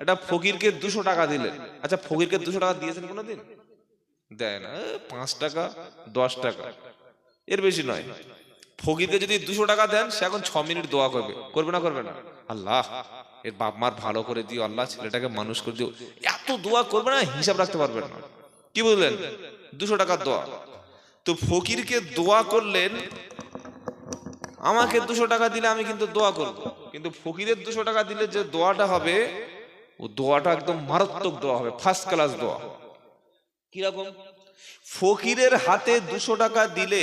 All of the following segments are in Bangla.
একটা ফকিরকে দুশো টাকা দিলেন। আচ্ছা ফকিরকে দুশো টাকা দিয়েছেন কোনোদিন? দেয় না পাঁচ টাকা, দশ টাকা। এর বেশি নয়। ফকিরকে যদি দুশো টাকা দেন, সে এখন ছ মিনিট দোয়া করবে। করবে না করবে না? আল্লাহ, এর বাপ মার ভালো করে দিও, আল্লাহ ছেলেটাকে মানুষ করে দিও। এত দোয়া করবে না, হিসাব রাখতে পারবেন না। কি বুঝলেন দুশো টাকার দোয়া। তো ফকিরকে দোয়া করলেন, আমাকে দুশো টাকা দিলে আমি কিন্তু দোয়া করব। কিন্তু ফকিরের দুশো টাকা দিলে যে দোয়াটা হবে ও দোয়াটা একদম মারাত্মক দোয়া হবে ফার্স্ট ক্লাস দোয়া। কীরকম? ফকিরের হাতে দুশো টাকা দিলে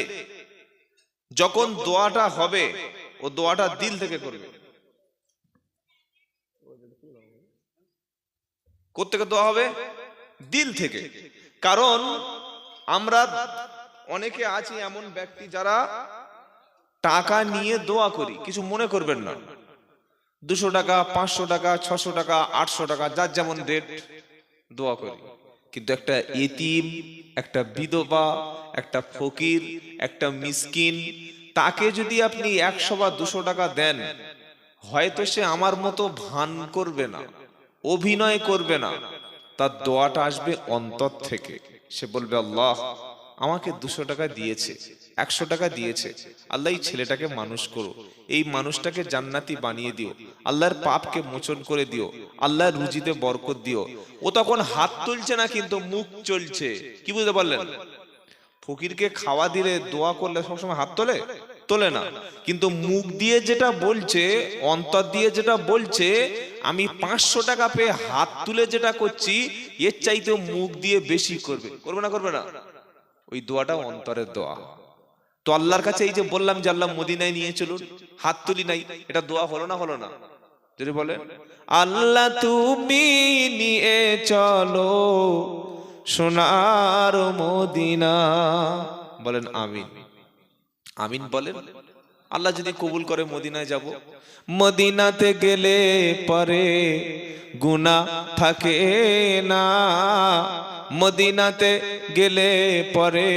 যখন দোয়াটা হবে, ও দোয়াটা দিল থেকে করবে। কোথেকে দোয়া হবে? দিল থেকে। কারণ আমরা অনেকে আছি এমন ব্যক্তি যারা টাকা নিয়ে দোয়া করি, কিছু মনে করবেন না। দুশো টাকা, পাঁচশো টাকা, ছশো টাকা, আটশো টাকা, যার যেমন রেট দোয়া করি। কিন্তু একটা এতিম, একটা বিধবা, একটা ফকির, একটা মিসকিন, তাকে যদি আপনি একশো বা দুশো টাকা দেন, হয়তো সে আমার মতো ভান করবে না, অভিনয় করবে না। তার দোয়াটা আসবে অন্তর থেকে। সে বলবে, আল্লাহ, আমাকে দুশো টাকা দিয়েছে। একশো টাকা দিয়েছে। আল্লাহ এই ছেলেটাকে মানুষ করো। এই মানুষটাকে জান্নাতি বানিয়ে দিও। আল্লাহর পাপকে মোচন করে দিও। আল্লাহর রুজিতে বরকত দিও। ও তখন হাত তুলছে না, কিন্তু মুখ চলছে। কি বুঝতে পারলেন? ফকিরকে খাওয়া দিলে, দোয়া করলে সবসময় হাত তোলে? তোলে না। কিন্তু মুখ দিয়ে যেটা বলছে, অন্তর দিয়ে যেটা বলছে, আমি পাঁচশো টাকা পেয়ে হাত তুলে যেটা করছি, এর চাইতে মুখ দিয়ে বেশি করবে। করবে না করবে না। ওই দোয়াটা অন্তরের দোয়া। তো আল্লাহর কাছে এই যে বললাম যে আল্লাহ মদিনায় নিয়ে চলুন, হাত তুলি নাই, এটা দোয়া হলো না হলো না? যদি বলে, আল্লাহ তুমি নিয়ে চলো সোনার মদিনা। বলেন আমিন। আমিন বলেন, আল্লাহ যদি কবুল করে মদিনায় যাব। মদিনাতে গেলে পরে গুনা থাকে না। মদিনাতে গেলে পরে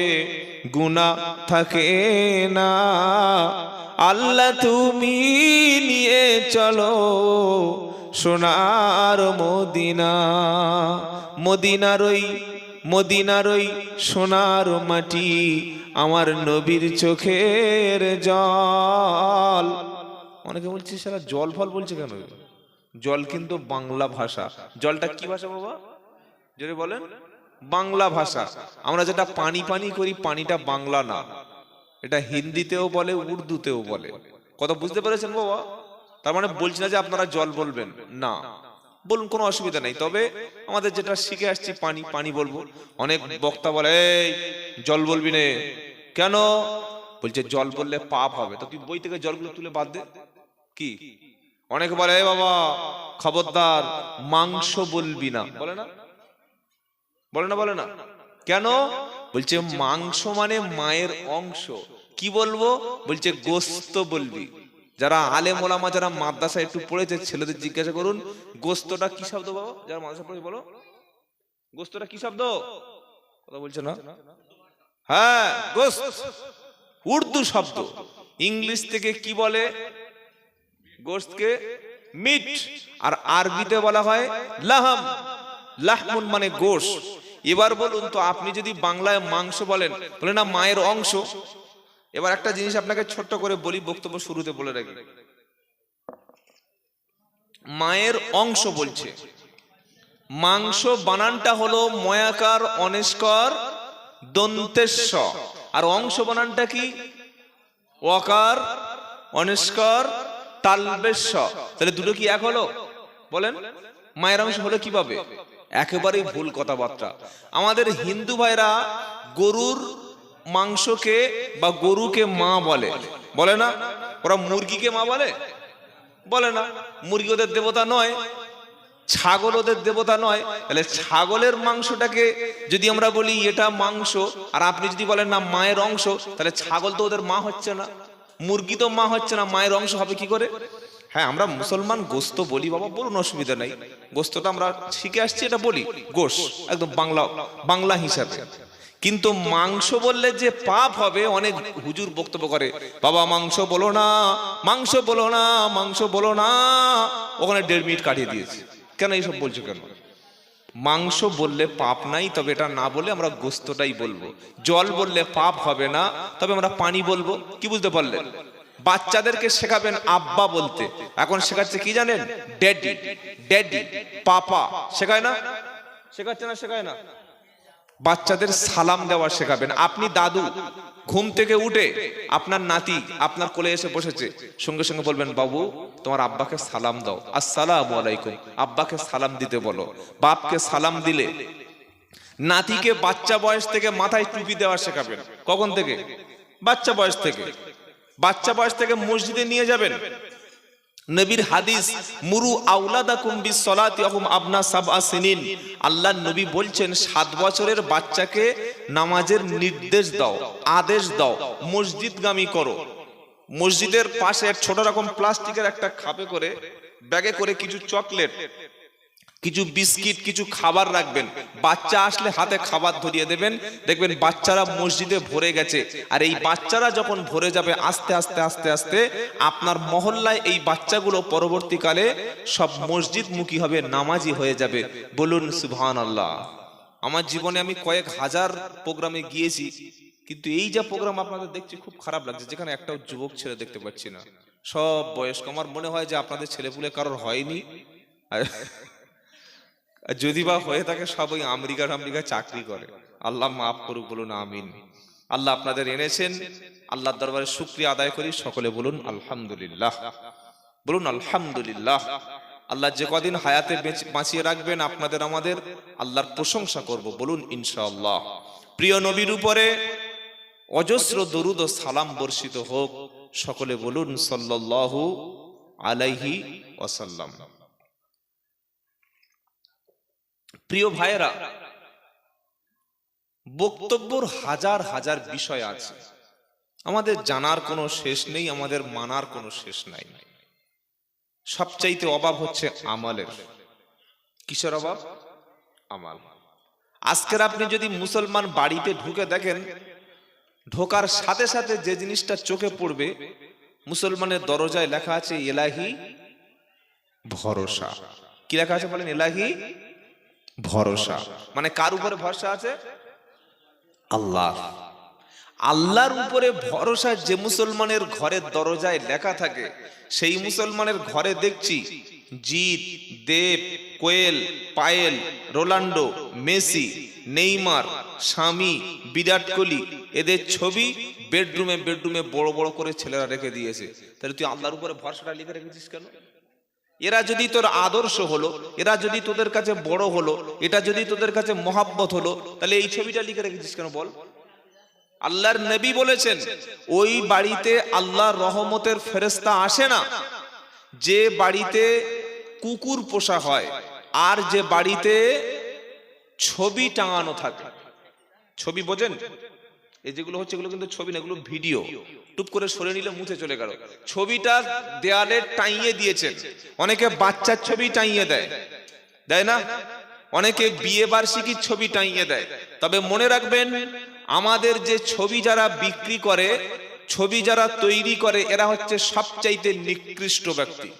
গুনা থাকে না। আল্লাহ তুমি নিয়ে চলো সোনার মদিনা। মদিনার ওই মদিনার ওই সোনার মাটি আমার নবীর চোখের জল। অনেকে বলছে সারা জল ফল বলছে কেন? জল কিন্তু বাংলা ভাষা। জলটা কি ভাষা বাবা? যদি বলেন। বাংলা ভাষা। আমরা যেটা পানি পানি করি, পানিটা বাংলা না। এটা হিন্দিতেও বলে, উর্দুতেও বলে। কথা বুঝতে পেরেছেন বাবা? তার মানে বলছি না যে আপনারা জল বলবেন। না। বলুন, কোনো অসুবিধা নেই। তবে আমাদের যেটা শিখে আসছি, পানি পানি বলব। অনেক বক্তা বলে জল বলবি নে। কেন? বলছে, জল বললে পাপ হবে। তো তুই বই থেকে জলগুলো তুলে বাদ দে। কি? অনেকে বলে বাবা, খবরদার, মাংস বলবি না। বলে না? বলে না বলে না। কেন? বলছে, মাংস মানে মায়ের অংশ। কি বলব? বলছে, গোস্ত বলবি। যারা আলে মোলামা যারা মাদ্রাসা একটু পড়েছে, ছেলেদের জিজ্ঞাসা করুন, গোস্তটা কি শব্দ বাবা? যারা মাদ্রাসা পড়েছে, বলো। গোস্তটা কি শব্দ? কথা বলছে না? হ্যাঁ গোস্ত। উর্দু শব্দ। ইংলিশ থেকে কি বলে? গোস্তকে মিট। আর আরবিতে বলা হয় লাহাম। লাহমুন মানে গোশ। এবার বলুন তো, আপনি যদি বাংলায় মাংস বলেন, বলে না মায়ের অংশ, এবার একটা জিনিস আপনাকে ছোট্ট করে বলি, বক্তব্য শুরুতে বলে রাখি। মায়ের অংশ বলছে, মাংস বানানটা হলো ময়াকার অনেস্কর দন্তেশ্ব। আর অংশ বানানটা কি? ওয়াকার অনেস্কর তালবেশ্ব তাহলে দুটো কি এক হলো? বলেন, মায়ের অংশ হলো কীভাবে? একেবারেই ভুল কথাবার্তা। আমাদের হিন্দু ভাইরা গরুর মাংসকে বা গরুকে মা বলে। বলে না? ওরা মুরগিকে মা বলে? বলে না। মুরগি ওদের দেবতা নয়, ছাগল ওদের দেবতা নয়। তাহলে ছাগলের মাংসটাকে যদি আমরা বলি এটা মাংস, আর আপনি যদি বলেন না মায়ের অংশ, তাহলে ছাগল তো ওদের মা হচ্ছে না। মুরগি তো মা হচ্ছে না, মায়ের অংশ হবে কি করে? হ্যাঁ আমরা মুসলমান গোস্ত বলি বাবা, বলুন অসুবিধা নাই। গোস্তটা আমরা শিখে আসছি, এটা বলি, গোশ, একদম বাংলা বাংলা হিসাবে। কিন্তু মাংস বললে যে পাপ হবে, অনেক হুজুর বক্তব্য করে, বাবা, মাংস বলো না, মাংস বলো না, মাংস বলো না। ওখানে দেড় মিনিট কাটিয়ে দিয়েছে। কেন এইসব বলছো কেন? মাংস বললে পাপ নাই, তবে এটা না বলে আমরা গোস্তটাই বলব। জল বললে পাপ হবে না, তবে আমরা পানি বলব। কি বুঝতে পারলেন? বাচ্চাদেরকে শেখাবেন আব্বা বলতে। এখন শেখাচ্ছে কি জানেন? ড্যাডি। Daddy, papa. শেখায় না? শেখাচ্ছে না, শেখায় না? বাচ্চাদের সালাম দেওয়া শেখাবেন। আপনি দাদু, ঘুম থেকে উঠে আপনার নাতি আপনার কোলে এসে বসেছে। সঙ্গে সঙ্গে বলবেন, বাবু, তোমার আব্বাকে সালাম দাও। আসসালামু আলাইকুম। আব্বাকে সালাম দিতে বলো। বাপকে সালাম দিলে নাতিকে বাচ্চা বয়স থেকে মাথায় টুপি দেওয়া শেখাবেন। কখন থেকে? বাচ্চা বয়স থেকে। বাচ্চা বয়স থেকে মসজিদে নিয়ে যাবেন। নবীর হাদিস, মুরু আউলাদাকুম বিসসালাতি ওয়াহুম আবনা সাবআ সিনিন। আল্লাহ নবী বলছেন, সাত বছরের বাচ্চাকে নামাজের নির্দেশ দাও, আদেশ দাও, মসজিদগামী করো। মসজিদের পাশে ছোট রকম প্লাস্টিকের একটা খাপে করে, ব্যাগে করে কিছু চকলেট কিছু বিস্কিট, কিছু খাবার রাখবেন। বাচ্চা আসলে হাতে খাবার ধরিয়ে দেবেন। দেখবেন বাচ্চারা মসজিদে ভরে গেছে। আর এই বাচ্চারা যখন ভরে যাবে, আস্তে আস্তে আস্তে আস্তে আপনার মহল্লায় এই বাচ্চাগুলো পরবর্তীকালে সব মসজিদ মুখী হবে, নামাজি হয়ে যাবে। বলুন সুবহান আল্লাহ আমার জীবনে আমি কয়েক হাজার প্রোগ্রামে গিয়েছি, কিন্তু এই যা প্রোগ্রাম আপনাদের দেখছি খুব খারাপ লাগছে, যেখানে একটাও যুবক ছেলে দেখতে পাচ্ছি না। সব বয়স্ক। আমার মনে হয় যে আপনাদের ছেলেপুলে কারোর হয়নি। আর যদি বা হয়ে থাকে সব ওই আমেরিকা চাকরি করে। আল্লাহ মাফ করুক, বলুন আমিন। আল্লাহ আপনাদের এনেছেন। আল্লাহর দরবারে শুক্রিয়া আদায় করি। সকলে বলুন আলহামদুলিল্লাহ। বলুন আলহামদুলিল্লাহ। আল্লাহ যে কদিন হায়াতে বেঁচে- বাঁচিয়ে রাখবেন আপনাদের, আমাদের, আল্লাহর প্রশংসা করব। বলুন ইনশাআল্লাহ। প্রিয় নবীর উপরে অজস্র দরুদ ও সালাম বর্ষিত হোক। সকলে বলুন সাল্লাল্লাহু আলাইহি ওয়াসাল্লাম। প্রিয় ভাইয়েরা, বক্তব্যর হাজার হাজার বিষয় আছে। আমাদের জানার কোনো শেষ নেই, আমাদের মানার কোনো শেষ নাই। সবচাইতে অভাব হচ্ছে আমালের। কিসের অভাব? আমাল। আজকের আপনি যদি মুসলমান বাড়িতে ঢুকে দেখেন, ঢোকার সাথে সাথে যে জিনিসটা চোখে পড়বে, মুসলমানের দরজায় লেখা আছে এলাহি ভরসা। কি লেখা আছে বলেন এলাহি ভরসা। মানে কার উপরে ভরসা আছে? আল্লাহ আল্লাহর উপরে ভরসা যে মুসলমানের ঘরের দরজায় লেখা থাকে সেই মুসলমানের ঘরে দেখছি Jeet Dev Koel Payel Ronaldo Messi Neymar স্বামী বিরাট কোহলি এদের ছবি বেডরুমে বেডরুমে বড় বড় করে ছেলেরা রেখে দিয়েছে। তাহলে তুই আল্লাহর উপরে ভরসাটা লিখে রেখেছিস কেন? এরা যদি তোর আদর্শ হলো, এরা যদি তোদের কাছে বড় হলো, এটা যদি তোদের কাছে মহাব্বত হলো, তাহলে এই ছবিটা লিখে রেখেছিস কেন বল? আল্লাহর নবী বলেছেন, ওই বাড়িতে আল্লাহর রহমতের ফেরেস্তা আসে না। যে বাড়িতে কুকুর পোষা হয় আর যে বাড়িতে ছবি টাঙানো থাকে। ছবি বোঝেন? এই যেগুলো হচ্ছে এগুলো কিন্তু ছবি না, এগুলো ভিডিও। টুপ করে সরে নিলে মুছে চলে গেল। ছবিটা দেয়ালে টাইয়ে দিয়েছেন। অনেকে বাচ্চার ছবি টাইয়ে দেয়। দেয় না? অনেকে বিয়ে বার্ষিকীর ছবি টাইয়ে দেয়। তবে মনে রাখবেন, আমাদের যে ছবি যারা বিক্রি করে, ছবি যারা তৈরি করে, এরা হচ্ছে সবচাইতে নিকৃষ্ট ব্যক্তি।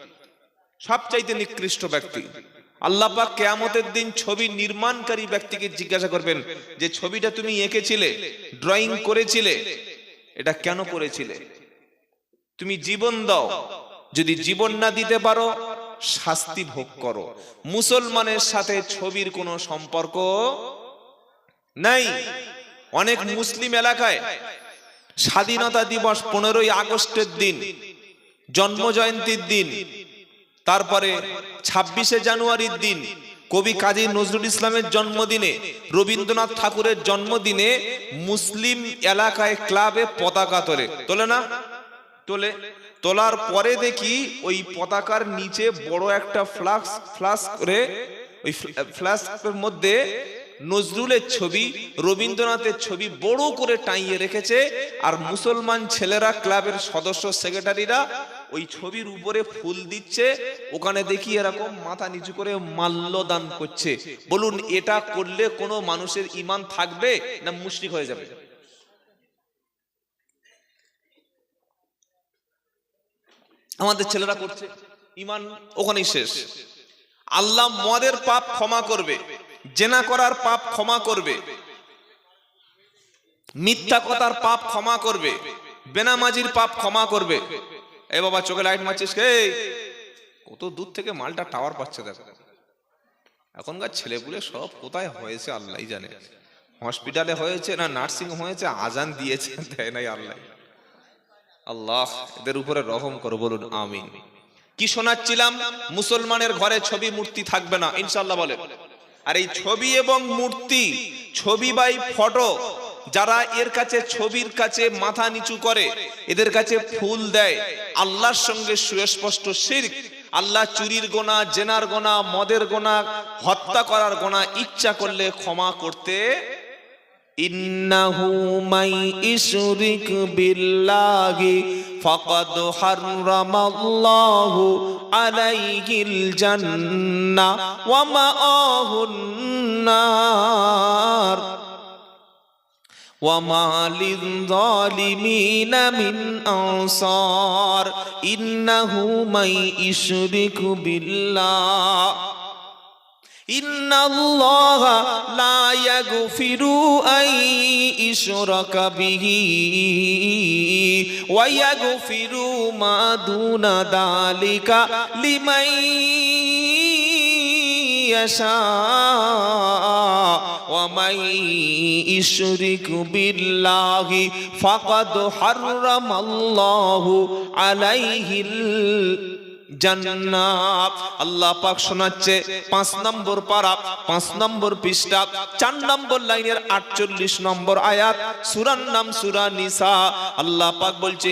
সবচাইতে নিকৃষ্ট ব্যক্তি। আল্লাহ পাক কেয়ামতের দিন ছবি নির্মাণকারী ব্যক্তিকে জিজ্ঞাসা করবেন যে, ছবিটা তুমি এঁকেছিলে? ড্রয়িং করেছিলে? এটা কেন করেছিলে? তুমি জীবন দাও। যদি জীবন না দিতে পারো, শাস্তি ভোগ করো। মুসলমানের সাথে ছবির কোনো সম্পর্ক নাই? অনেক মুসলিম এলাকায় স্বাধীনতা দিবস পনেরোই আগস্টের দিন জন্ম জয়ন্তীর দিন, তারপরে ছাব্বিশে জানুয়ারির দিন কবি কাজী নজরুল ইসলামের জন্মদিনে, রবীন্দ্রনাথ ঠাকুরের জন্মদিনে মুসলিম এলাকায় ক্লাবে পতাকা তোলে। তোলে না? তোলে। তোলার পরে দেখি ওই পতাকার নিচে বড় একটা ফ্লাক্স ফ্লাস করে, ওই ফ্লাস্কের মধ্যে নজরুলের ছবি, রবীন্দ্রনাথের ছবি বড় করে টাইয়ে রেখেছে। আর মুসলমান ছেলেরা ক্লাবের সদস্য, সেক্রেটারিরা ওই ছবির উপরে ফুল দিচ্ছে, ওখানে দেখি এরকম মাথা নিচু করে মাল্য দান করছে। বলুন, এটা করলে কোনো মানুষের ইমান থাকবে না মুশরিক হয়ে যাবে? আমাদের ছেলেরা করছে। ইমান ওখানেই শেষ। আল্লাহ মদের পাপ ক্ষমা করবে, জেনা করার পাপ ক্ষমা করবে, মিথ্যা কথার পাপ ক্ষমা করবে, বেনামাজির পাপ ক্ষমা করবে। এ বাবা, চোখে লাইট মারছিস কে? কত দূর থেকে মালটা টাওয়ার পাচ্ছে দেখো। এখনকার ছেলেগুলো সব কোথায় হয়েছে আল্লাহ জানে। হসপিটালে হয়েছে না নার্সিং হয়েছে, আজান দিয়েছে, দেয় নাই আল্লাহ। আল্লাহ, এদের উপরে রহম করো, বলুন আমিন। কি শোনাচ্ছিলাম? মুসলমানের ঘরে ছবি মূর্তি থাকবে না ইনশাল্লাহ বলে। আর এই ছবি এবং মূর্তি, ছবি বাই ফটো যারা এর কাছে, ছবির কাছে মাথা নিচু করে, এদের কাছে ফুল দেয়। আল্লাহর সঙ্গে সুস্পষ্ট শিরক। আল্লাহ চুরির গোনা, জেনার গোনা, মদের গোনা, হত্যা করার গোনা, ইচ্ছা করলে ক্ষমা করতে। নার। وما للظالمين من أنصار إنه من يشرك بالله إن الله لا يغفر أن يشرك به ويغفر ما دون ذلك لمن يشاء ومن يشرك بالله فقد حرم الله عليه الجنة জান্নাত। আল্লাহ পাক শোনাচ্ছে পাঁচ নম্বর পারা, পাঁচ নম্বর পৃষ্ঠা, চার নম্বর লাইনের আটচল্লিশ নম্বর আয়াত, সুরার নাম সুরা নিসা। আল্লাহ পাক বলছে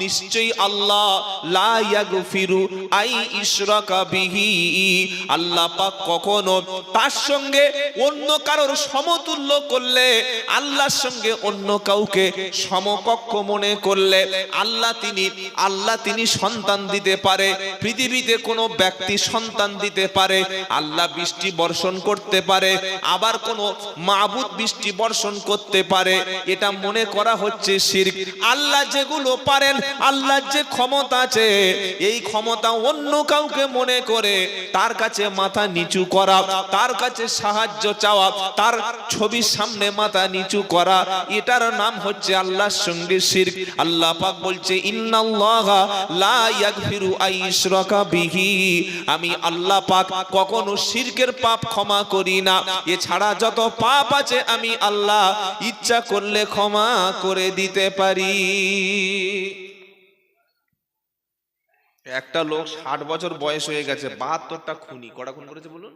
নিশ্চয়ই আল্লাহ, লা ইয়াগফিরু আই ইশরাকা বিহি। আল্লাহ পাক কখনো তার সঙ্গে অন্য কারোর সমতুল্য করলে, আল্লাহর সঙ্গে অন্য কাউকে সমকক্ষ মনে করলে, আল্লাহ তিনি আল্লাহ তিনি সন্তান দিতে পারে, পৃথিবীতে কোনো ব্যক্তি সন্তান দিতে পারে, আল্লাহ বৃষ্টি বর্ষণ করতে পারে, আবার কোনো মাবুদ বৃষ্টি বর্ষণ করতে পারে। এটা মনে করা হচ্ছে শিরক। আল্লাহ যেগুলো পারেন আল্লাহ যে ক্ষমতা আছে, এই ক্ষমতা অন্য কাউকে মনে করে, তার কাছে মাথা নিচু করা, তার কাছে সাহায্য চাওয়া, তার ছবির সামনে মাথা নিচু করা, এটার নাম হচ্ছে আল্লাহর সঙ্গে শিরক। আল্লাহ পাক বলছে, ইন্নাল্লাহ আমি আল্লাহ পাক কখনো পাপ ক্ষমা করি না। এছাড়া যত পাপ আছে, আমি আল্লাহ ইচ্ছা করলে ক্ষমা করে দিতে পারি। একটা লোক ষাট বছর বয়স হয়ে গেছে, বাহাত্তরটা খুনি। কটা খুন করেছে বলুন?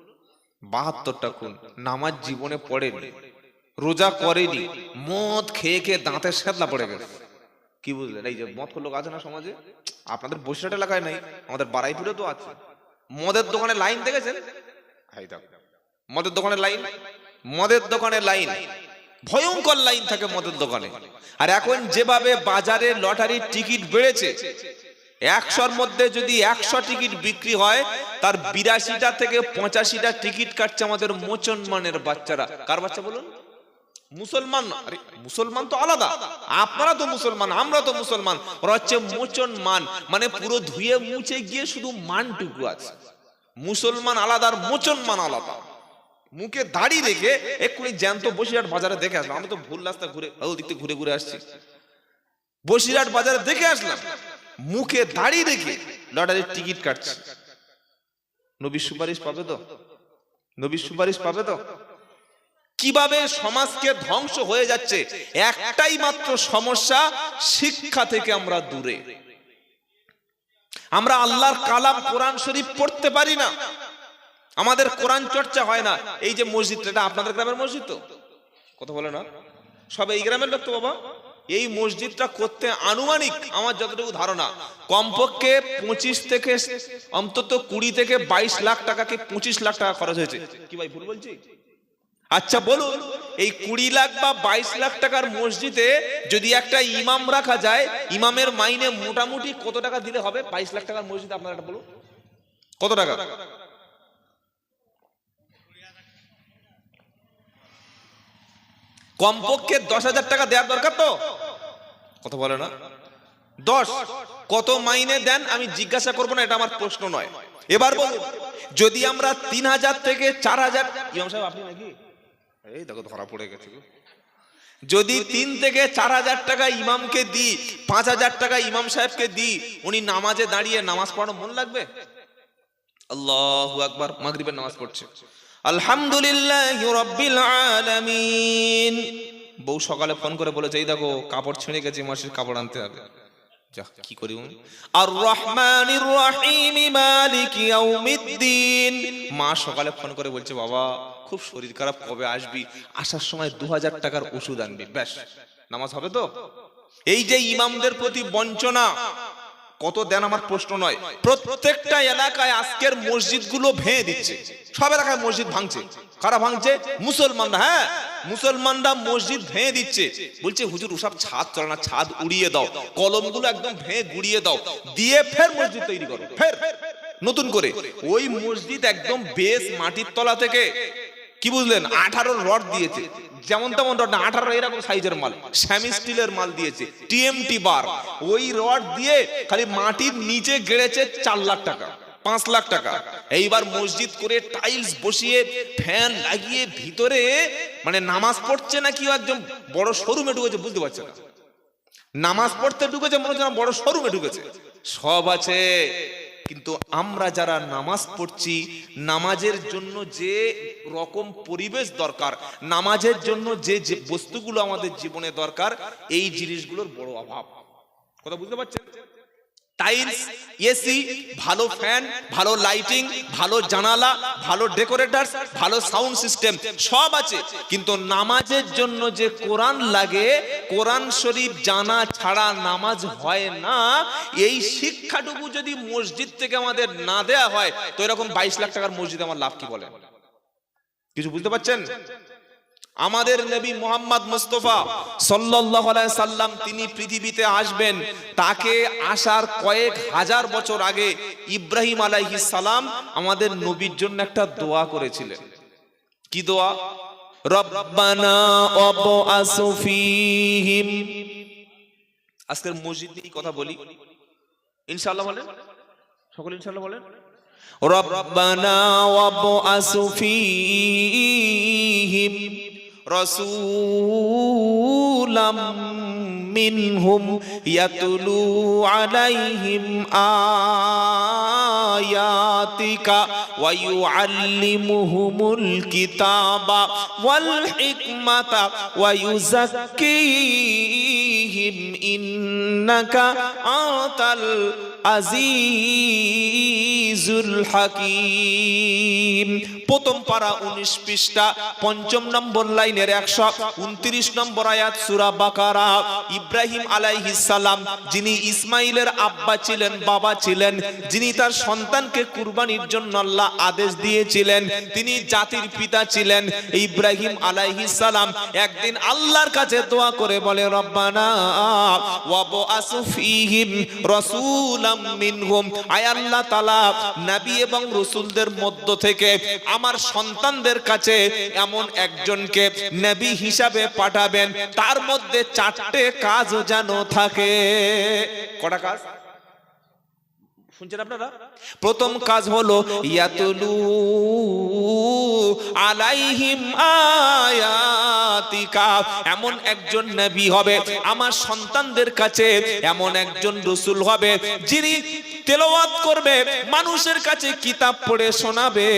বাহাত্তরটা খুন। নামাজ জীবনে পড়েনি, রোজা করেনি, মদ খেয়ে খেয়ে দাঁতের সেতলা পড়ে গেছে। কি বুঝলেন? এই যে মদ লোক আছে না সমাজে? আপনাদের বসিরহাট এলাকায় নাই আমাদের বারাইপুরে তো আছে। মদের দোকানে লাইন দেখেছেন? দেখো, মদের দোকানে লাইন মদের দোকানে লাইন। ভয়ঙ্কর লাইন থাকে মদের দোকানে। আর এখন যেভাবে বাজারে লটারির টিকিট বেড়েছে একশোর মধ্যে যদি একশো টিকিট বিক্রি হয় তার বিরাশিটা থেকে পঁচাশিটা টিকিট কাটছে আমাদের মোচনমানের বাচ্চারা। কার বাচ্চা বলুন? মুসলমান মুসলমান তো আলাদা। আপনারা তো মুসলমান, আমরা তো মুসলমান। ওরা হচ্ছে মোচন মান মানে পুরো ধুয়ে মুছে গিয়ে শুধু মানটুকু আছে। মুসলমান আলাদা আর মোচন মান আলাদা। মুখে দাড়ি রেখে এক্ষুনি জ্যান্ত বসিরহাট বাজারে দেখে আসলাম। আমি তো ভুল রাস্তা ঘুরে ও দিক থেকে ঘুরে ঘুরে আসছি। বসিরহাট বাজারে দেখে আসলাম। মুখে দাড়ি রেখে লটারির টিকিট কাটছে। নবীর সুপারিশ পাবে তো? নবীর সুপারিশ পাবে তো? কীভাবে সমাজকে ধ্বংস হয়ে যাচ্ছে? একটাই মাত্র সমস্যা, শিক্ষা থেকে আমরা দূরে। আমরা আল্লাহর কালাম কোরআন শরীফ পড়তে পারি না। আমাদের কোরআন চর্চা হয় না। এই যে মসজিদটা, এটা আপনাদের গ্রামের মসজিদ তো? কথা বলে না? সব এই গ্রামের লোক তো বাবা। এই মসজিদটা করতে আনুমানিক আমার যতটুকু ধারণা, কমপক্ষে পঁচিশ থেকে অন্তত কুড়ি থেকে বাইশ লাখ টাকা কি পঁচিশ লাখ টাকা খরচ হয়েছে? কি ভাই, ভুল বলছি? আচ্ছা বলুন, এই কুড়ি লাখ বা বাইশ লাখ টাকার মসজিদে যদি একটা ইমাম রাখা যায়, ইমামের মাইনে মোটামুটি কত টাকা দিলে হবে? বাইশ লাখ টাকার মসজিদ আপনারা বলুন। কত টাকা? কমপক্ষে দশ হাজার টাকা দেওয়ার দরকার তো? কথা বলে না। দশ, কত মাইনে দেন আমি জিজ্ঞাসা করব না, এটা আমার প্রশ্ন নয়। এবার বলুন, যদি আমরা তিন হাজার থেকে চার হাজার ইমাম সাহেব, আপনি নাকি? এই দেখো ধরা পড়ে গেছে। যদি তিন থেকে চার হাজার টাকা ইমামকে দিই, পাঁচ হাজার টাকা ইমাম সাহেবকে দিই, উনি নামাজে দাঁড়িয়ে নামাজ পড়ানো মন লাগবে? আল্লাহ আকবার, মাগরিবের নামাজ পড়ছে। আলহামদুলিল্লাহ রব্বিল আলামিন। বউ সকালে ফোন করে বলেছে, এই দেখো, কাপড় ছিঁড়ে গেছে মাসের কাপড় আনতে হবে। যা কি করি উনি? আর রহমানির রহিম মালিক ইয়াউমিদ্দিন। মা সকালে ফোন করে বলছে, বাবা খুব শরীর খারাপ কবে আসবি? আসার সময় দু হাজার টাকার ওষুধ আনবি, ব্যাস। নামাজ হবে তো? এই যে ইমামদের প্রতি বঞ্চনা, কত দেন আমার প্রশ্ন নয়। প্রত্যেকটা এলাকায় আজকের মসজিদগুলো ভেঙে দিচ্ছে। সব এলাকায় মসজিদ ভাঙছে। কারা ভাঙছে? মুসলমানরা হ্যাঁ? মুসলমানরা মসজিদ ভেঙে দিচ্ছে। বলছে, হুজুর, ওসব ছাদ চলে না, ছাদ উড়িয়ে দাও। কলমগুলো একদম ভেঙে গুড়িয়ে দাও। দিয়ে ফের মসজিদ তৈরি করো। ফের। নতুন করে। ওই মসজিদ একদম বেশ মাটির তলা থেকে কি বুঝলেন? আঠারো রড দিয়েছে। যেমন তেমন রড না, আঠারো এরকম সাইজের মাল। স্যামি স্টিলের মাল দিয়েছে টিএমটি বার। ওই রড দিয়ে খালি মাটির নিচে গেড়েছে চার লাখ টাকা, পাঁচ লাখ টাকা। এইবার মসজিদ করে টাইলস বসিয়ে, ফ্যান লাগিয়ে ভিতরে মানে নামাজ পড়ছে না কি একদম বড় শোরুমে ঢুকেছে বুঝতে পারছে না। নামাজ পড়তে ঢুকেছে মনে হচ্ছে বড় শোরুমে ঢুকেছে। সব আছে। কিন্তু আমরা যারা নামাজ পড়ছি, নামাজের জন্য যে রকম পরিবেশ দরকার, নামাজের জন্য যে যে বস্তুগুলো আমাদের জীবনে দরকার, এই জিনিসগুলোর বড় অভাব। কথা বুঝতে পারছেন? টাইলস এসি ভালো ফ্যান ভালো লাইটিং ভালো জানালা, ভালো ডেকোরেটার ভালো সাউন্ড সিস্টেম সব আছে। কিন্তু নামাজের জন্য যে কোরআন লাগে, কোরআন শরীফ জানা ছাড়া নামাজ হয় না। এই শিক্ষাটুকু যদি মসজিদ থেকে আমাদের না দেয়া হয়, তো এরকম বাইশ লাখ টাকার মসজিদ আমার লাভ কি বলে কিছু বুঝতে পারছেন? আমাদের নবী মোহাম্মদ মুস্তফা সাল্লাল্লাহু আলাইহি সাল্লাম তিনি পৃথিবীতে আসবেন। তাকে আসার কয়েক হাজার বছর আগে ইব্রাহিম আলাইহিস সালাম আমাদের নবীর জন্য একটা দোয়া করেছিলেন। কি দোয়া? রব্বানা অবআস ফীহিম। আজকের মসজিদ নিয়ে কথা বলি? ইনশাআল্লাহ বলেন। সকলে ইনশাআল্লাহ বলেন। রসুলাম মিনহুম ইয়াতুলু আলাইহিম আয়াতিকা ওয়া ইউআল্লিমুহুমুল কিতাবা ওয়াল হিকমাতা ওয়া ইউযাক্কিহিম ইন্নাকা আতাল আজিজুল হাকিম। প্রথম পারা 19 পৃষ্ঠা, পঞ্চম নম্বর লাইন লাইনের একশো উনত্রিশ নম্বর আয়াত সুরা বাকারা। ইব্রাহিম সালাম, যিনি ইসমাইলের আব্বা ছিলেন, বাবা ছিলেন, যিনি তার সন্তানকে কুরবানির জন্য আল্লাহ আদেশ দিয়েছিলেন, তিনি জাতির পিতা ছিলেন। ইব্রাহিম সালাম একদিন আল্লাহর কাছে দোয়া করে বলে, রব্বানা আয় আল্লাহ তাআলা, নবী এবং রাসূলদের মধ্য থেকে আমার সন্তানদের কাছে এমন একজনকে নবী হিসাবে পাঠাবেন, তার মধ্যে চারটে কাজ যেন থাকে। কটা কাজ? প্রথম কাজ হলো, ইয়াতুলু আলাইহিম আয়াতিকা। এমন একজন নবী হবে, আমার সন্তানদের কাছে এমন একজন রসুল হবে, যিনি তেলাওয়াত করবে, মানুষের কাছে কিতাব পড়ে শোনাবে,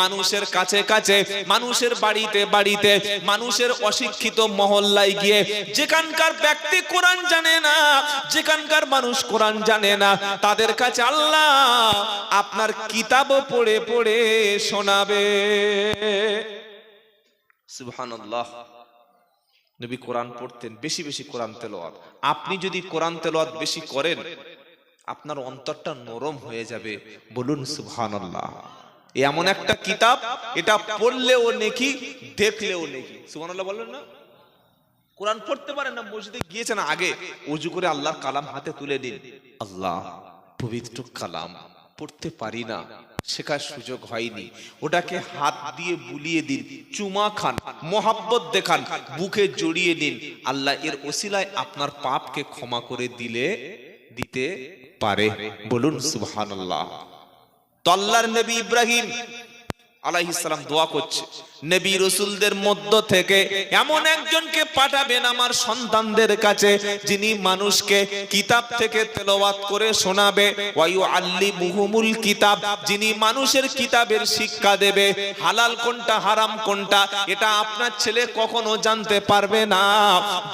মানুষের কাছে কাছে, মানুষের বাড়িতে বাড়িতে, মানুষের অশিক্ষিত মহল্লায় গিয়ে, যেখানকার ব্যক্তি কোরআন জানে না, যেখানকার মানুষ কোরআন জানে না, তাদের কাছে আল্লাহ আপনার কিতাবও পড়ে পড়ে শোনাবে। সুবহানাল্লাহ। নবী কোরআন পড়তেন, বেশি বেশি কোরআন তেলাওয়াত। আপনি যদি কোরআন তেলাওয়াত বেশি করেন আপনার অন্তরটা নরম হয়ে যাবে। বলুন সুবহানাল্লাহ। এমন একটা কিতাব, এটা পড়লেও নেকি, দেখলেও নেকি। সুবহানাল্লাহ বললেন না। কোরআন পড়তে পারেন না, মসজিদে গিয়েছেন আগে অজু করে আল্লাহর কালাম হাতে তুলে দিন। আল্লাহ, পবিত্র কালাম, পড়তে পারি না, শেখার সুযোগ হয়নি। ওটাকে হাত দিয়ে বুলিয়ে দিন, চুমা খান, মোহাব্বত দেখান, বুকে জড়িয়ে দিন আল্লাহ এর ওসিলায় আপনার পাপকে ক্ষমা করে দিলে, দিতে পারে বলুন সুবহানাল্লাহ। তো আল্লাহর নবী ইব্রাহিম আলাইহিসসালাম দোয়া করছে। নবী রসুলদের মধ্য থেকে এমন একজনকে পাঠাবেন আমার সন্তানদের কাছে, যিনি মানুষকে কিতাব থেকে তেলাওয়াত করে শোনাবে। ওয়ায়ু আল্লি মুহুমুল কিতাব, যিনি মানুষের কিতাবের শিক্ষা দেবে। হালাল কোনটা, হারাম কোনটা, এটা আপনার ছেলে কখনো জানতে পারবে না।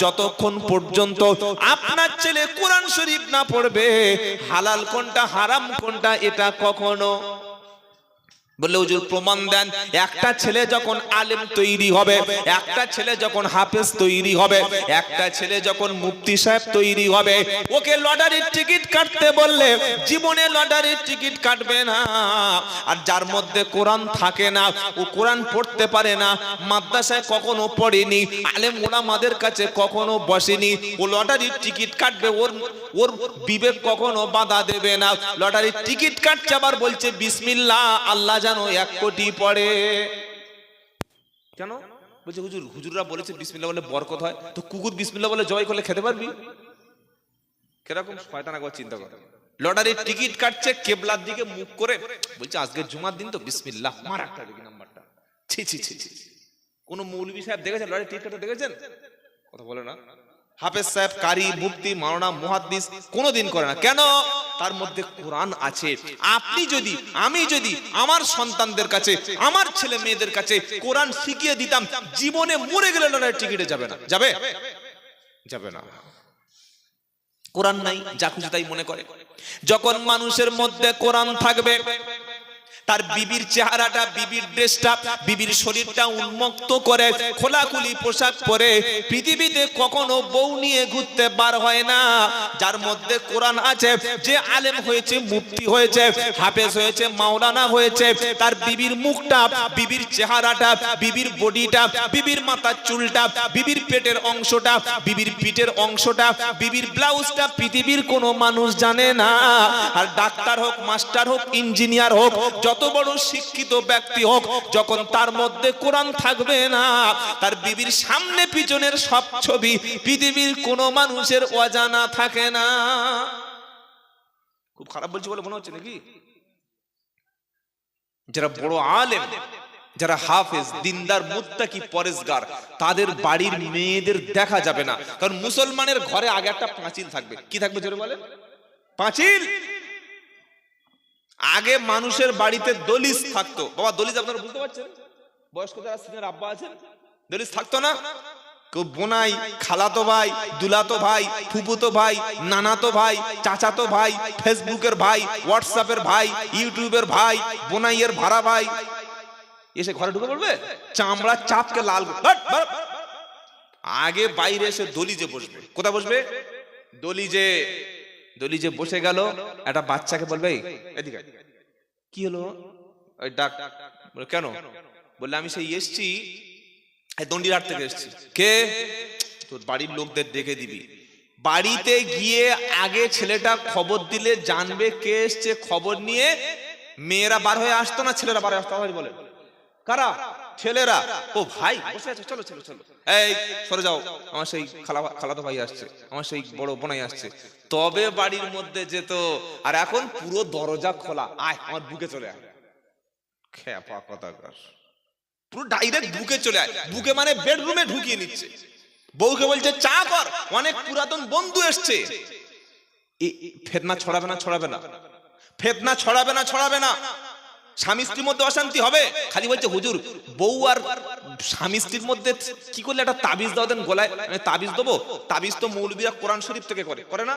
যতক্ষণ পর্যন্ত আপনার ছেলে কোরআন শরীফ না পড়বে, হালাল কোনটা, হারাম কোনটা, এটা কখনো বললে, হুজুর, প্রমাণ দেন, একটা ছেলে যখন আলেম তৈরি হবে, একটা ছেলে যখন হাফেজ তৈরি হবে, একটা ছেলে যখন মুফতি সাহেব তৈরি হবে, ওকে লটারির টিকিট কাটতে বললে, জীবনে লটারির টিকিট কাটবে না। আর যার মধ্যে কোরআন থাকে না, ও কোরআন পড়তে পারে না, মাদ্রাসায় কখনো পড়েনি, আলেম ওলামাদের কাছে কখনো বসেনি, ও লটারির টিকিট কাটবে, ওর ওর বিবেক কখনো বাধা দেবে না। লটারির টিকিট কাটছে, আবার বলছে, বিসমিল্লাহ, আল্লাহ জানো এক কোটি পড়ে। কেন? বলছে, হুজুর, হুজুররা বলেছে বিসমিল্লাহ বলে বরকত হয়। তো কুকুর বিসমিল্লাহ বলে জয় করলে খেতে পারবি? কীরকম? শয়তান একবার চিন্তা কর। লটারির টিকিট কাটছে কেবলার দিকে মুখ করে। বলছে, আজকে জুমার দিন তো বিসমিল্লাহ, মার একটা নাম্বারটা। ছি ছি ছি ছি কোন মৌলবী সাহেব দেখেছেন? লটারির টিকিট কাটতে দেখেছেন? কথা বলে না। হাফেজ সাহেব, কারি, মুফতি, মাওলানা, মুহাদ্দিস কোনোদিন করে না। কেন? তার মধ্যে কোরআন আছে। আপনি যদি, আমি যদি আমার সন্তানদের কাছে, আমার ছেলে মেয়েদের কাছে কোরআন শিখিয়ে দিতাম, জীবনে মরে গেলে লড়াই টিকিটে যাবে না। যাবে? যাবে না। কোরআন নাই, যা খুশি তাই মনে করে। যখন মানুষের মধ্যে কোরআন থাকবে তার বিবির চেহারাটা, বিবির ড্রেসটা, বিবির শরীরটা উন্মুক্ত করে, খোলাখুলি পোশাক পরে পৃথিবীতে কখনো বউ নিয়ে ঘুরতে বার হয় না। যার মধ্যে কোরআন আছে, যে আলেম হয়েছে, মুফতি হয়েছে, হাফেজ হয়েছে, মাওলানা হয়েছে, তার বিবির মুখটা, বিবির চেহারাটা, বিবির বডিটা, বিবির মাথার চুলটা, বিবির পেটের অংশটা, বিবির পিঠের অংশটা, বিবির ব্লাউজটা পৃথিবীর কোনো মানুষ জানে না। আর ডাক্তার হোক, মাস্টার হোক, ইঞ্জিনিয়ার হোক, যত বড় শিক্ষিত ব্যক্তি হোক, যখন তার মধ্যে কোরআন থাকবে না, তার বিবির সামনে পিছনের সব ছবি পৃথিবীর কোনো মানুষের অজানা থাকে না। খুব খারাপ বলছি বলে মনে হচ্ছে নাকি? যারা বড় আলেম, যারা হাফেজ, দিনদার, মুত্তাকি, পরেশগার, তাদের বাড়ির মেয়েদের দেখা যাবে না। কারণ মুসলমানের ঘরে আগে একটা পাঁচিল থাকবে। কি থাকবে বলে পাঁচিল! আগে মানুষের বাড়িতে দলিস থাকতো। বাবা দলিস আপনারা বুঝতে পারছেন? বয়স্ক যারা সিনিয়র আব্বা আছেন দলিস থাকতো না? কেউ বোনাই, খালাতো ভাই, দুলাতো ভাই ফুপুতো ভাই, নানাতো ভাই, চাচাতো ভাই, ফেসবুকের ভাই, হোয়াটসঅ্যাপের ভাই, ইউটিউবের ভাই, বোনাইয়ের ভাড়া ভাই। এসে ঘরে ঢুকে পড়বে চামড়া চাপকে লাল। আগে বাইরে এসে দলিজে বসবে। কোথায় বসবে? দলিজে। দলিজে বসে গেল একটা বাচ্চাকে বলবে এদিকে কি হলো? ওই ডাক বলে, কেন? বললে আমি সেই এসছি এই দণ্ডিরহাট থেকে এসছি। কে? তোর বাড়ির লোকদের ডেকে দিবি। বাড়িতে গিয়ে আগে ছেলেটা খবর দিলে জানবে কে এসছে খবর নিয়ে মেয়েরা বার হয়ে আসতো না ছেলেরা বার হয়ে আসতো বলে। কারা? ছেলেরা ও ভাই। বসে আছে চলো চলো চলো। এই সরে যাও। আমার সেই খালা খালাতো ভাই আসছে। আমার সেই বড় বোনাই আসছে। তবে বাড়ির মধ্যে যেত আর এখন পুরো দরজা খোলা। আয় আমার বুকে চলে আয়। খেপা পুরো ডাইরেক্ট বুকে চলে আয়। বুকে মানে বেডরুমে ঢুকিয়ে নিচ্ছে। বউকে বলছে চা কর অনেক পুরাতন বন্ধু এসছে। ফেতনা ছড়াবে না ছড়াবে না। ফেতনা ছড়াবে না ছড়াবে না। স্বামী স্ত্রীর মধ্যে অশান্তি হবে? খালি বলছে, হুজুর, বউ আর স্বামী স্ত্রীর মধ্যে কি করলে একটা তাবিজ দাও দেন গলায়? আমি তাবিজ দেবো? তাবিজ তো মৌলবীরা কোরআন শরীফ থেকে করে। করে না?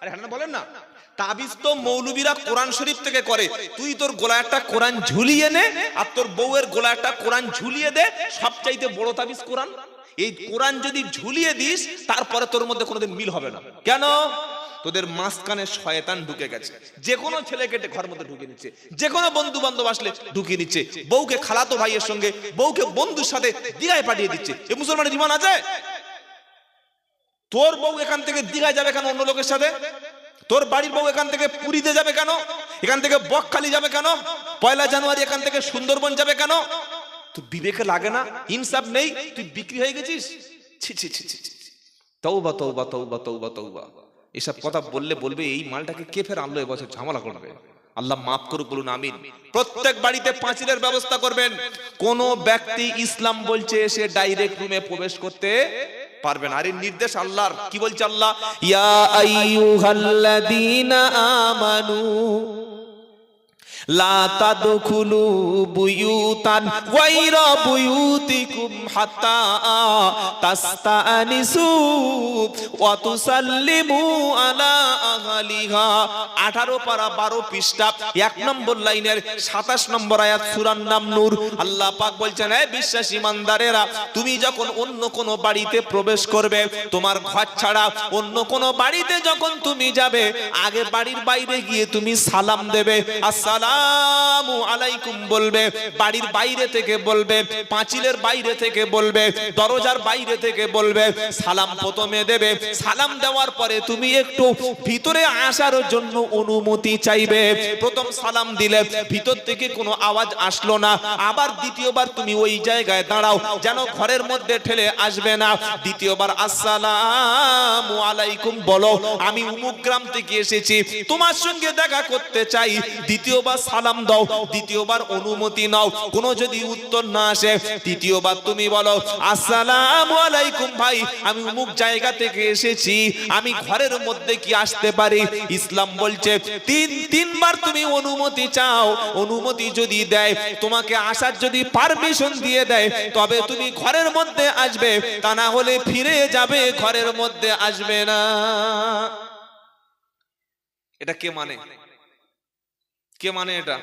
আরে হ্যাঁ বলেন না। তাবিজ তো মৌলবীরা কোরআন শরীফ থেকে করে। তুই তোর গোলায় একটা কোরআন ঝুলিয়ে নে আর তোর বউয়ের গোলায় একটা কোরআন ঝুলিয়ে দে, সবচাইতে বড় তাবিজ কোরআন। এই কোরআন যদি ঝুলিয়ে দিস, তারপরে তোর মধ্যে কোনোদিন মিল হবে না। কেন? তোদের মাঝখানে শয়তান ঢুকে গেছে। যে কোনো ছেলেকে ঘর মধ্যে ঢুকে নিচ্ছে। যে কোনো বন্ধু বান্ধব আসলে ঢুকিয়ে নিচ্ছে। বউকে খালাতো ভাইয়ের সঙ্গে, বউকে বন্ধুর সাথে দিঘায় পাঠিয়ে দিচ্ছে। এ মুসলমানের ইমান আছে? তোর বউ এখান থেকে দিঘায় যাবে কেন অন্য লোকের সাথে? তোর বাড়ির বউ এখান থেকে পুরীতে যাবে কেন? এখান থেকে বকখালি যাবে কেন? পয়লা জানুয়ারি এখান থেকে সুন্দরবন যাবে কেন? তুই বিবেকে লাগে না? ইনসাফ নেই? তুই বিক্রি হয়ে গেছিস? ছি ছি ছি ছি ছি তৌবা তৌবা তৌবা তৌবা তৌবা এসব কথা বললে বলবে এই মালটাকে কে ফের আনলো এবছর? ঝামেলা করবে। আল্লাহ মাফ করুক বলুন আমিন। প্রত্যেক বাড়িতে পাঁচিলের ব্যবস্থা করবেন। কোন ব্যক্তি ইসলাম বলছে সে ডাইরেক্ট রুমে প্রবেশ করতে পারবেন আর এই নির্দেশ আল্লাহর। কি বলছে আল্লাহ? ইয়া আইয়ুহাল্লাযীনা আমানু লা তাদখুলু বুয়ুতান গায়রা বুয়ুতিকুম হাত্তা তাস্তানিসু ওয়া তুসাল্লিমু আলা আহলিহা। 18 পারা 12 পৃষ্ঠা, এক নম্বর লাইনের 27 নম্বর আয়াত সূরার নাম নূর আল্লাহ পাক বলছেন, হে বিশ্বাসী ইমানদারেরা, তুমি যখন অন্য কোন বাড়িতে প্রবেশ করবে, তোমার ঘর ছাড়া অন্য কোন বাড়িতে যখন তুমি যাবে, আগে বাড়ির বাইরে গিয়ে তুমি সালাম দেবে। আসসালামু আলাইকুম বলবে, বাড়ির বাইরে থেকে বলবে, পাঁচিলের বাইরে থেকে বলবে, দরজার বাইরে থেকে বলবে, সালাম প্রথমে দেবে, সালাম দেওয়ার পরে তুমি একটু ভিতরে আসার জন্য অনুমতি চাইবে। প্রথম সালাম দিলে ভিতর থেকে কোনো আওয়াজ আসলো না, আবার দ্বিতীয়বার তুমি ওই জায়গায় দাঁড়াও, যেন ঘরের মধ্যে ঠেলে আসবে না। দ্বিতীয়বার আসসালামু আলাইকুম বলো, আমি উমুক গ্রাম থেকে এসেছি, তোমার সঙ্গে দেখা করতে চাই। দ্বিতীয়বার সালাম দাও, দ্বিতীয়বার অনুমতি নাও। কোনো যদি উত্তর না আসে, তৃতীয়বার তুমি বলো, আসসালামু আলাইকুম ভাই, আমি উমুক জায়গা থেকে এসেছি, আমি ঘরের মধ্যে কি আসতে পারি? ইসলাম বলছে, তিন, তিনবার তুমি অনুমতি চাও। অনুমতি যদি দেয়, তোমাকে আসার যদি পারমিশন দিয়ে দেয়, তবে তুমি ঘরের মধ্যে আসবে, তা না হলে ফিরে যাবে, ঘরের মধ্যে আসবে না। এটা কে মানে? কে মানে এটা?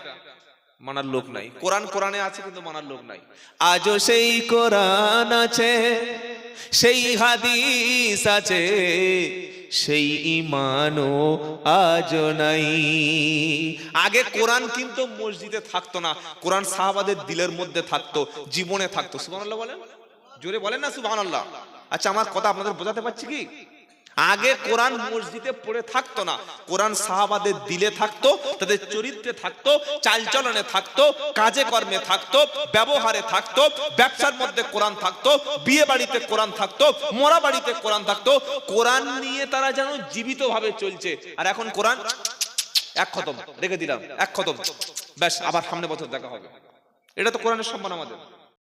মানার লোক নাই। কোরআন কোরআনে আছে কিন্তু মানার লোক নাই। আজও সেই কোরআন আছে সেই হাদিস আছে সেই ইমানও আজও নাই। আগে কোরআন কিন্তু মসজিদে থাকতো না কোরআন সাহাবাদের দিলের মধ্যে থাকতো জীবনে থাকতো। সুবহানাল্লাহ বলেন? জোরে বলেন না সুবহানাল্লাহ? আচ্ছা আমার কথা আপনাদের বোঝাতে পারছি কি? আগে কোরআন মসজিদে পড়ে থাকতো না। কোরআন সাহাবাদের দিলে থাকতো, তাদের চরিত্রে থাকতো, চালচলনে থাকতো, কাজে কর্মে থাকতো, ব্যবহারে থাকতো, ব্যবসার মধ্যে কোরআন থাকতো বিয়ে বাড়িতে কোরআন থাকতো মরা বাড়িতে কোরআন থাকতো। কোরআন নিয়ে তারা যেন জীবিত ভাবে চলছে। আর এখন কোরআন এক খতম, রেখে দিলাম, এক খতম। ব্যাস, আবার সামনে বছর দেখা হবে। এটা তো কোরআনের সম্মান আমাদের।